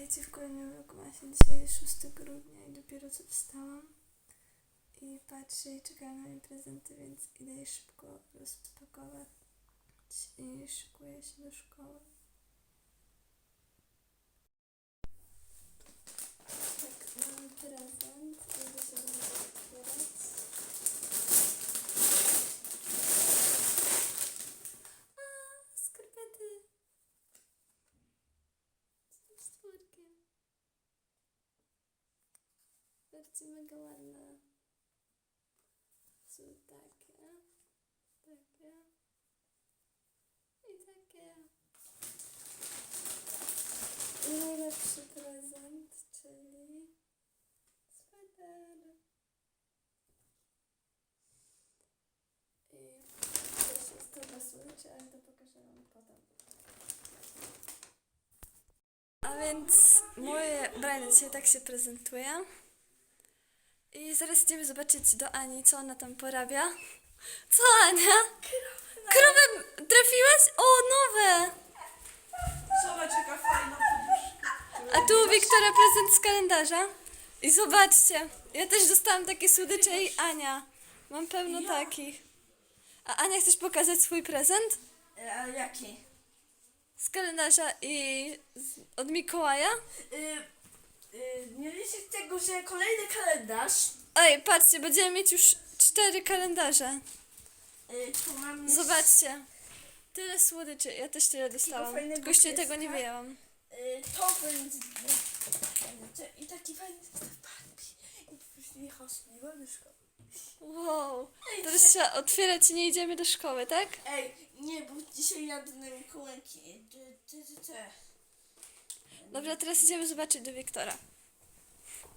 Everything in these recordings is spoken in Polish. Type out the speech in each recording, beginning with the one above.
Witajcie w kolejnym roku. Właśnie dzisiaj 6 grudnia i dopiero co wstałam. I patrzę i czekam na moje prezenty, więc idę je szybko rozpakować i szykuję się do szkoły. Tak, mam prezent. Idę się do niego otwierać. A, skarpety! Z stwórkiem. Zobaczcie, mega ładne. Takie, takie i takie. I najlepszy prezent, czyli sweter. I też jest to dla słodyczy, ale to pokażę Wam potem. A więc moje ubranie dzisiaj tak się prezentuje. I zaraz idziemy zobaczyć do Ani, co ona tam porabia. Co Ania? Krowę trafiłaś? O, nowe! Zobacz jaka fajna. A tu Wiktora prezent z kalendarza. I zobaczcie, ja też dostałam takie słodycze i Ania. Mam pełno takich. A Ania, chcesz pokazać swój prezent? E, jaki? Z kalendarza i z, od Mikołaja? Y, y, nie liczyć tego, że kolejny kalendarz. Ej, patrzcie, będziemy mieć już cztery kalendarze. Y, tu mam jeszcze, Zobaczcie. Tyle słodyczy. Ja też tyle dostałam. fajnego Tylko jeszcze tego nie wyjęłam. Y, to będzie. I taki fajny zestaw Barbie. I później jechaliśmy do szkoły. Wow. Ej, Teraz trzeba otwierać i nie idziemy do szkoły, tak? Ej, nie, bo dzisiaj jadę na Mikołajki. Ty, ty, ty, ty. Dobra, teraz idziemy zobaczyć do Wiktora.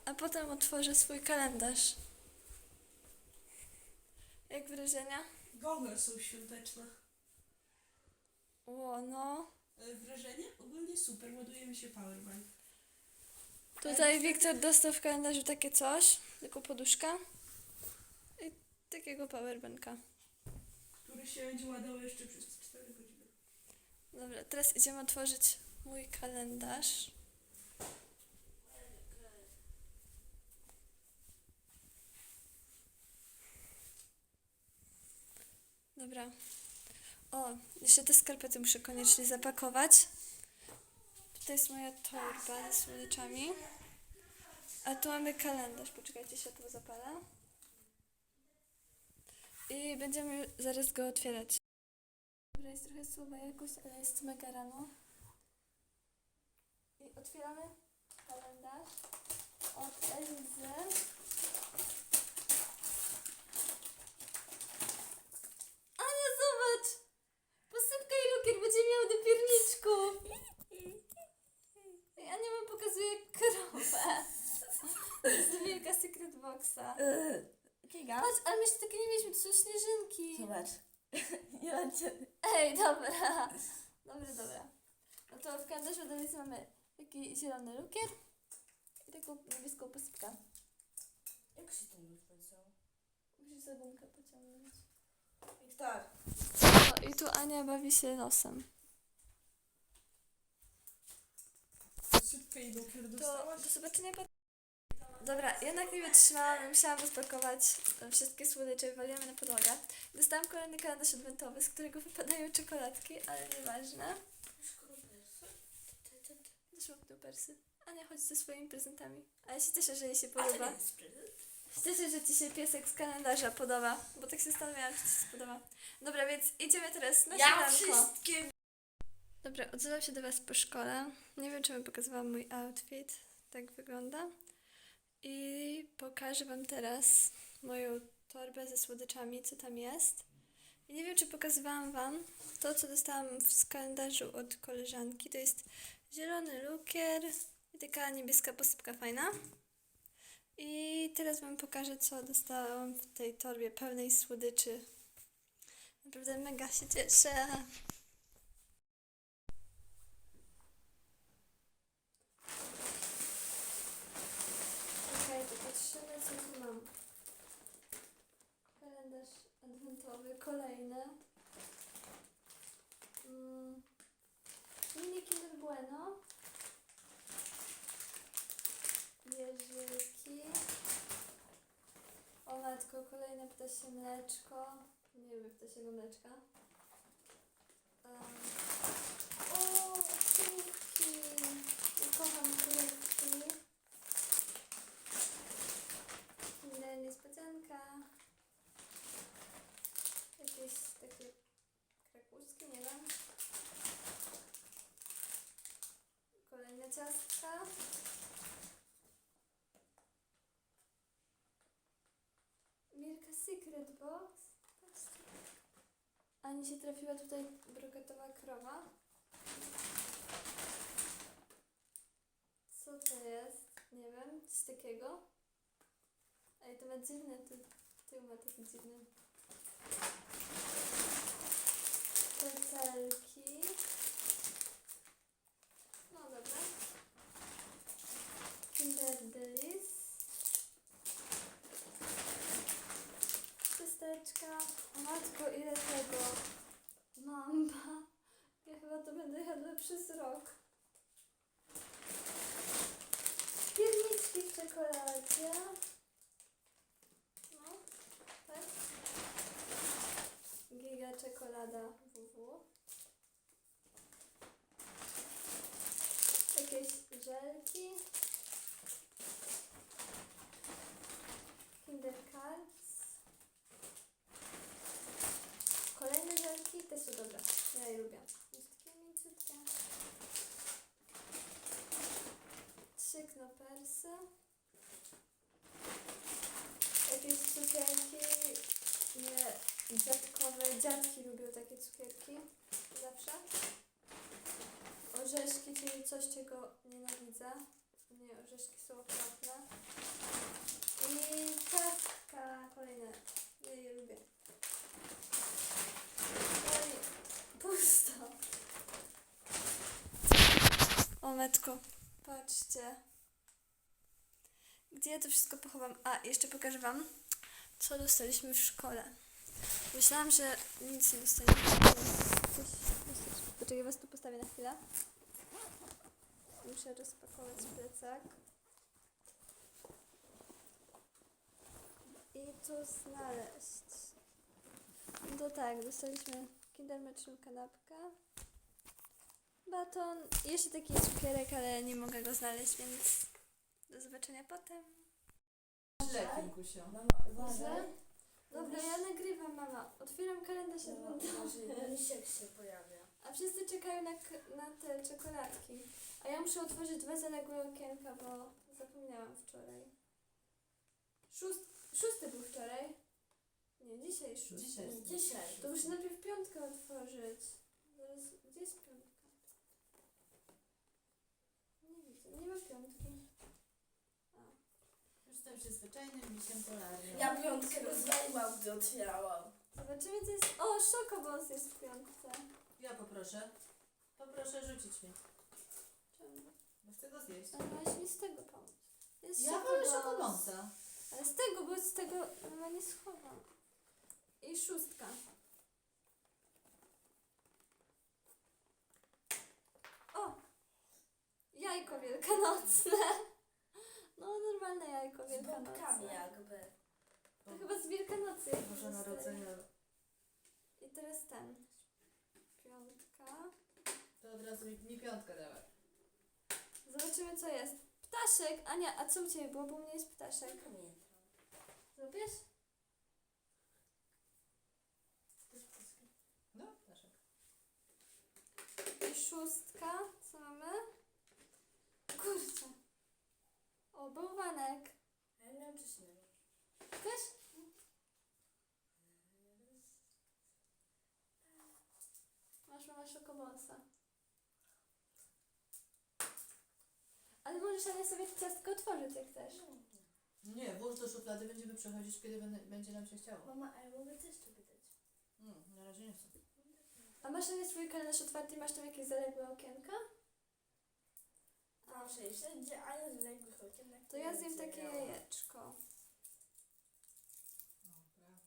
A potem otworzę swój kalendarz. Jak wrażenia? Gogle są świąteczne. O, no. E, Wrażenie? Ogólnie super, ładuje mi się powerbank. Tutaj Wiktor dostał w kalendarzu takie coś. Taką poduszkę. I takiego powerbanka. Który się będzie ładował jeszcze przez 4 godziny. Dobra, teraz idziemy otworzyć mój kalendarz. Dobra. O, jeszcze te skarpety muszę koniecznie zapakować. Tutaj jest moja torba ze słodyczami. A tu mamy kalendarz. Poczekajcie, światło zapalę. I będziemy zaraz go otwierać. Dobra, jest trochę słaba jakość, ale jest mega rano. I otwieramy kalendarz od Elizy. Ania, zobacz! Posypka i lukier będzie miał do pierniczku. I Ania wam pokazuje krowę. Jest wielka secret boxa. Y, Giga? Patrz, ale my jeszcze takie nie mieliśmy, to są śnieżynki. Zobacz. Nie będzie. Ej, dobra. Dobra, dobra. No to w kalendarzu Alicji mamy taki zielony lukier i taką niebieską posypkę. Jak się ten rozpędzał? Musisz za gumkę pociągnąć. Wiktor. No i tu Ania bawi się nosem. Sypkę i lukier To do zobaczenia. Dobra, jednak nie wytrzymałam, musiałam rozpakować e, wszystkie słodycze, waliłam na podłogę. Dostałam kolejny kalendarz adwentowy, z którego wypadają czekoladki, ale nieważne. Szmoknął persy. Ania, chodź ze swoimi prezentami. A ja się cieszę, że jej się podoba. Cieszę, że Ci się piesek z kalendarza podoba, bo tak się zastanawiałam, czy Ci się spodoba. Dobra, więc idziemy teraz na Ja śniadanko. wszystkie Dobra, odzywam się do Was po szkole. Nie wiem, czy Wam pokazywałam mój outfit. Tak wygląda. I pokażę Wam teraz moją torbę ze słodyczami, co tam jest. Nie wiem, czy pokazywałam Wam to, co dostałam w kalendarzu od koleżanki. To jest zielony lukier i taka niebieska posypka fajna. I teraz Wam pokażę, co dostałam w tej torbie pełnej słodyczy. Naprawdę mega się cieszę. Okej, to patrzymy, co tu mam. Kalendarz kolejny. Mm. Mini Kinder Bueno. jeżyki. O matko, kolejne ptasie mleczko. Nie lubię ptasiego mleczka. Um, o, kurki. Kocham. Kinder niespodzianka. Jakieś takie krakuskie, nie wiem. Kolejne ciastka. Milka Secret Box. Ani się trafiła tutaj brokatowa krowa. Co to jest? Nie wiem, coś takiego. Ej, to ma dziwne, ty, tył ma taki dziwny. Pecelki. No dobra. Kinder Delice. Ciasteczka. O matko, ile tego. Mamba. Ja chyba to będę jadła przez rok. Pierniczki w czekoladzie. No, tak. Czekolada WW. Jakieś żelki. Kinder Cards. Kolejne żelki też są dobre. Ja je lubię. Jest takie mięciutkie. Trzy knopersy. Jakieś cukierki. Nie, dziadkowe. Dziadki lubią takie cukierki. Zawsze. Orzeszki, czyli coś, czego nienawidzę. Nie, orzeszki są okropne. I ciastka kolejne. Ja je lubię. Oj, pusto. O metko, patrzcie. Gdzie ja to wszystko pochowam? A, jeszcze pokażę wam, co dostaliśmy w szkole. Myślałam, że nic nie dostaniemy. Poczekaj, was tu postawię na chwilę. Muszę rozpakować plecak. I tu znaleźć. No to tak, dostaliśmy kindermeczną kanapkę, baton i jeszcze taki cukierek, ale nie mogę go znaleźć, więc do zobaczenia potem. Źle, Kinkusio. Dobra, ja nagrywam, mama. Otwieram kalendarz adwentowy. uważaj, misiek się pojawia. A wszyscy czekają na, k- na te czekoladki. A ja muszę otworzyć dwa zaległe okienka, bo zapomniałam wczoraj. Szóst, szósty był wczoraj. Nie, dzisiaj szósty. Dzisiaj. Dzisiaj. To muszę najpierw piątkę otworzyć. Zaraz, gdzie jest piątka? Nie widzę, nie ma piątki. Jestem przyzwyczajnym misiem polarnym. Ja piątkę rozwaliłam, gdy otwierałam. Zobaczymy, co jest. O, szokobos jest w piątce. Ja poproszę. Poproszę rzucić mi. Czemu? Bo chcę go zjeść. Ale miałeś mi z tego pomóc. Jest Ja wolę szokobos. szokobonsa. Ale z tego, bo z tego mama nie schowa. I szóstka. O! Jajko wielkanocne. No, normalne jajko Z bombkami wielkanocne. jakby. To chyba z Wielkanocy. jak Boże dostaję. Narodzenia. I teraz ten. Piątka. To od razu mi, mi piątkę dawaj. Zobaczymy, co jest. Ptaszek! Ania, a co u Ciebie było? Bo u mnie jest ptaszek. Pamiętam. Lubisz? No, naszek. I szóstka. Co mamy? Kurczę. O, bałwanek. A ja miałam coś innego. Też? Szokobonsa. Ale możesz Ania sobie ciastko otworzyć jak chcesz. Nie, włóż do szuflady, będziemy przechodzić, kiedy będę, będzie nam się chciało. Mama, a ja mogę też to pytać. Mm, na razie nie chcę. A masz Ania swój kalendarz otwarty i masz tam jakieś zaległe okienka? Mam wszędzie, a ja z okienek. To ja zjem takie jajeczko. O, brawo.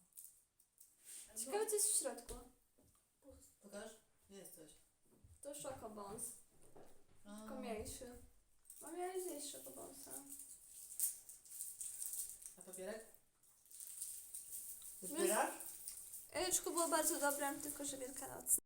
Ciekawe co jest w środku. Pokaż? Jesteś. To Chocobons. A. Tylko mniejszy. Mam ja zjeść Chocobonsa. A papierek? Zbierasz? Jajeczko było bardzo dobre, tylko że wielkanocne.